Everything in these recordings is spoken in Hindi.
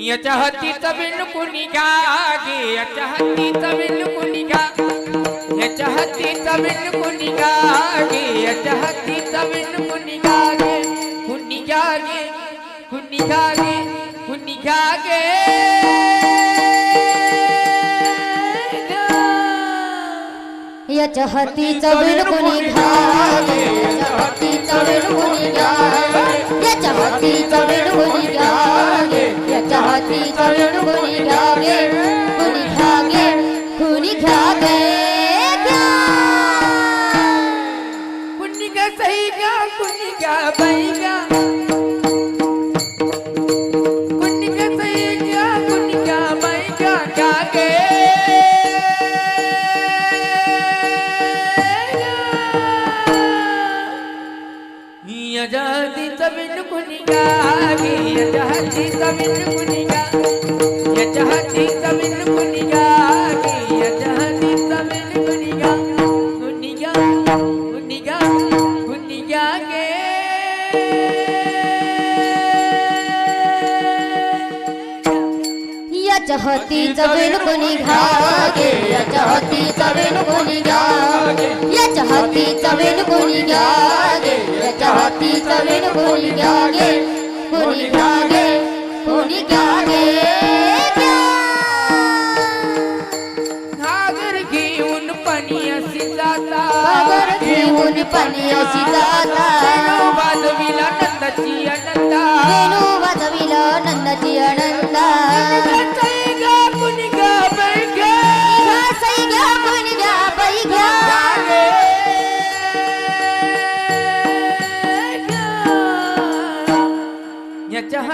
याच्या हातीचा बिन कुणी गागे याच्या हातीचा बिन कुणी गा याच्या हातीचा बिन कुणी गागे याच्या हातीचा बिन कुणी गागे कुणी गागे कुणी गागे कुणी गागे याच्या हातीचा A benga. चहती चवेन कोणी घ्या या चहती चवेन कोणी घ्या या चहती चवेन कोणी घ्या या चहती चवेन कोणी घ्या कोणी घ्या गे कोणी घ्या घेऊन पाणी असी जाता घेऊन पाणी असी जाता.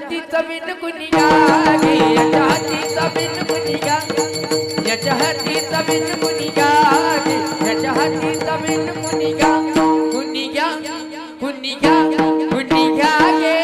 याच्या हातीचा बिन कुणी गा याच्या हातीचा बिन कुणी गागे याच्या हातीचा बिन कुणी गा कुणी गा कुणी गा कुणी गागे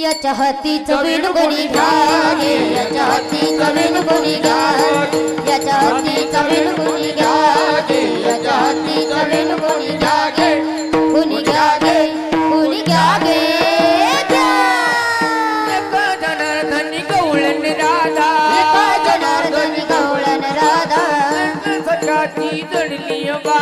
याच्या हातीचं वेण कोणी घ्यावे याच्या हातीचं वेण कोणी घ्यावे याच्या हातीचं वेण कोणी घ्यावे याच्या हातीचं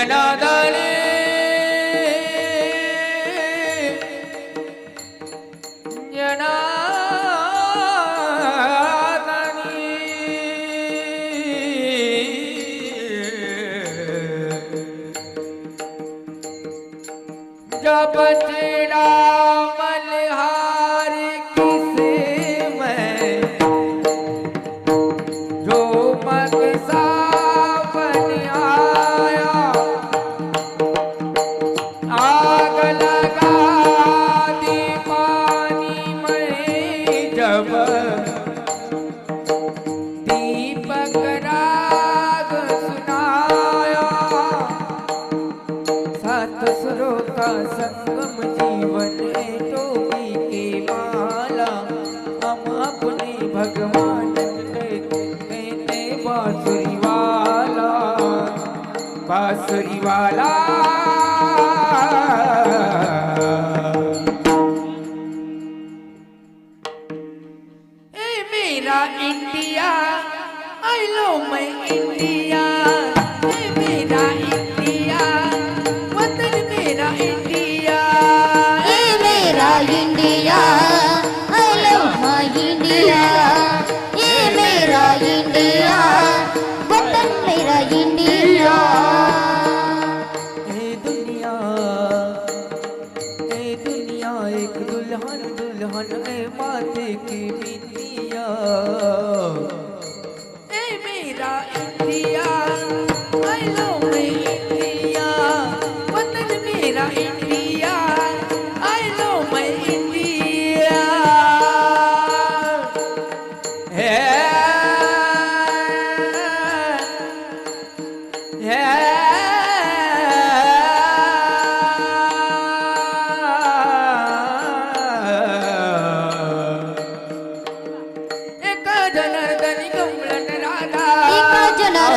जनार्दनी हो जनार्दनी आ संगम जीवन टोपी के माला हम अपने भगवान के कहते बांसुरी वाला बांसुरी वाला ए मेरा India I love my India India. I love my India. ఏ మేరా ఇండియా. వతన్ మేరా ఇండియా. ఏ దునియా ఏ దుల్హన్ దుల్హన్ ఏ మాతే కి